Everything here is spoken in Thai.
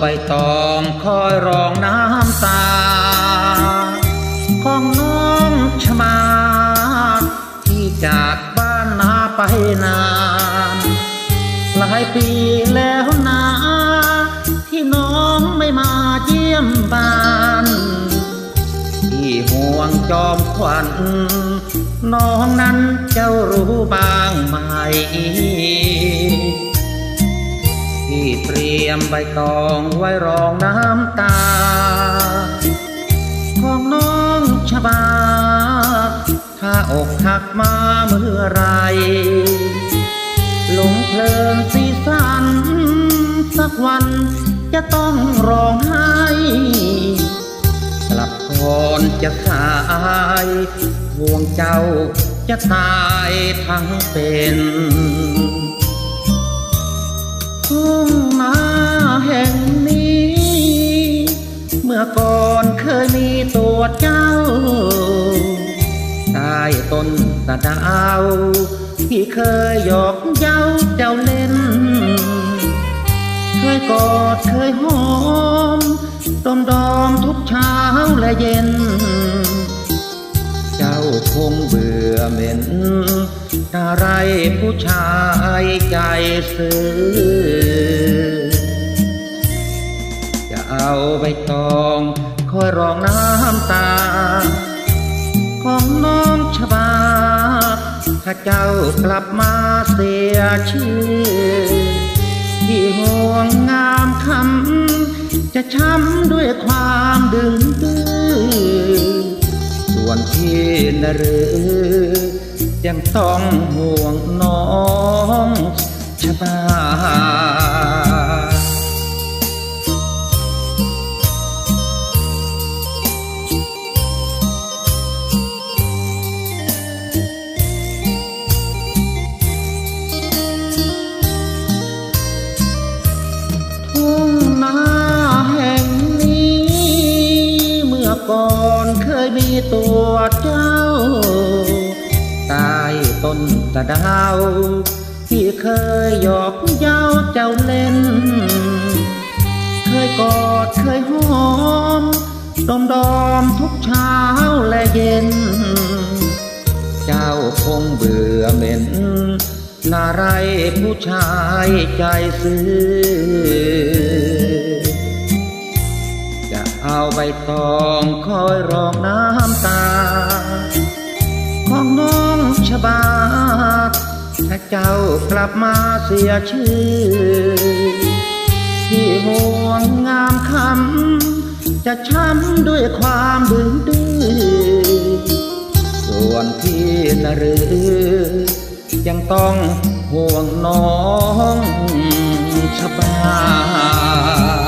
ใบตองคอยรองน้ำตา ของน้องชมาที่จากบ้านนาไปนานหลายปีแล้วนะที่น้องไม่มาเยี่ยมบ้านที่ห่วงจอมขวัญน้องนั้นเจ้ารู้บ้างไหม่ ยมใบตองไว้รองน้ำตา ของน้องชบา ถ้าอกหักมาเมื่อไร หลงเพลินสีสัน สักวันจะต้องร้องไห้กลับก่อนจะสายห่วงเจ้าจะตายทั้งเป็น ก่อนเคยมีตัวเจ้าใต้ต้นตะดาวที่เคยหยอกเย้าเจ้าเล่น เคยกอดเคยหอมดอมดอมทุกเช้าและเย็น เจ้าคงเบื่อเหม็นอะไรผู้ชายใจซื้อจะเอาใบตองคอ รองน้ำตา ของน้องชบา ถ้าเจ้ากลับมาเสียชื่อ ที่ห่วงงามคำ จะช้ำด้วยความดึงดื้อส่วนพี่นรือยังต้องห่วงน้องชบา มีตัวเจ้าใต้ต้นตะดาว ที่เคยหยอกเย้าเจ้าเล่น เคยกอดเคยหอมดอมดอมทุกเช้าและเย็น เจ้าคงเบื่อเหม็นนาไรผู้ชายใจซื้อ จะเอาใบตองคอยรองน้ำตา ของน้องชบาถ้าเจ้ากลับมาเสียชื่อ ที่ห่วงงามคำจะช้ำด้วยความดึงดื้อส่วนพี่นรือยังต้องห่วงน้องชบา